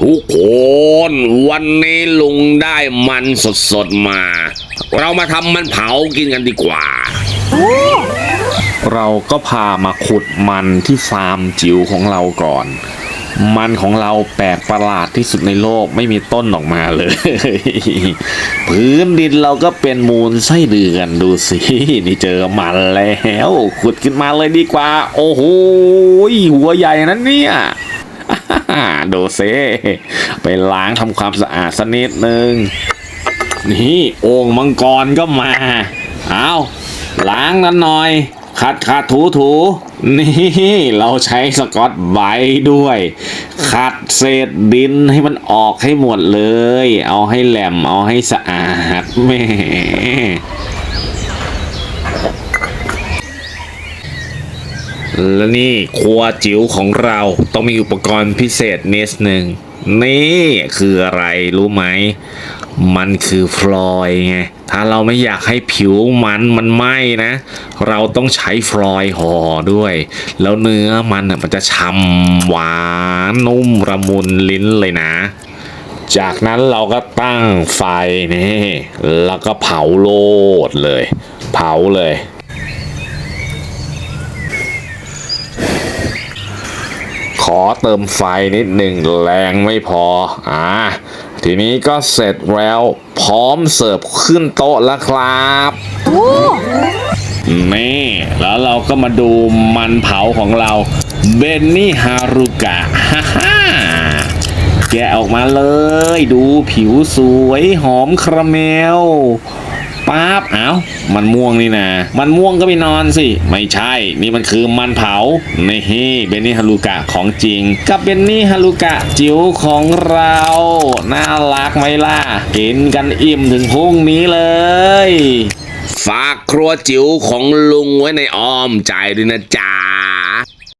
ทุกคนวันนี้ลุงได้มันสดๆมา เรามาทำมันเผากินกันดีกว่า เราก็พามาขุดมันที่ฟาร์มจิ๋วของเราก่อน มันของเราแปลกประหลาดที่สุดในโลกไม่มีต้นออกมาเลย พื้นดินเราก็เป็นมูลไส้เดือนดูสิ นี่เจอมันแล้ว ขุดขึ้นมาเลยดีกว่า โอ้โหหัวใหญ่นั้นเนี่ย ดูเซไปล้างทำความสะอาดสักนิดนึง นี่โอ่งมังกรก็มา เอาล้างนั้นหน่อยขัดขัดถูถู นี่เราใช้สกอตไบท์ด้วย ขัดเศษดินให้มันออกให้หมดเลย เอาให้แหลมเอาให้สะอาดแม่ และนี่ครัวจิ๋วของเราต้องมีอุปกรณ์พิเศษนิดหนึ่งนี่คืออะไรรู้ไหม มันคือฟลอย์ไง ถ้าเราไม่อยากให้ผิวมันมันไหม้นะ เราต้องใช้ฟลอย์ห่อด้วย แล้วเนื้อมันมันจะฉ่ำหวานนุ่มระมุนลิ้นเลยนะ จากนั้นเราก็ตั้งไฟนี่ แล้วก็เผาโลดเลย เผาเลย ขอเติมไฟนิดหนึ่งแรงไม่พออ่าทีนี้ก็เสร็จแล้วพร้อมเสิร์ฟขึ้นโต๊ะแล้วครับนี่แล้วเราก็มาดูมันเผาของเราเบนนี่ฮารุกะฮ่าฮ่าแกะออกมาเลย ดูผิวสวยหอมคาราเมล ป๊าบเอ้ามันม่วงนี่นะมันม่วงก็ไปนอนสิ ไม่ใช่ นี่มันคือมันเผานี่เบนนี่ฮารุกะของจริง กับเบนนี่ฮารุกะจิ๋วของเรา น่ารักไหมล่ะ กินกันอิ่มถึงพรุ่งนี้เลยฝากครัวจิ๋วของลุงไว้ในอ้อมใจด้วยนะจ๊ะ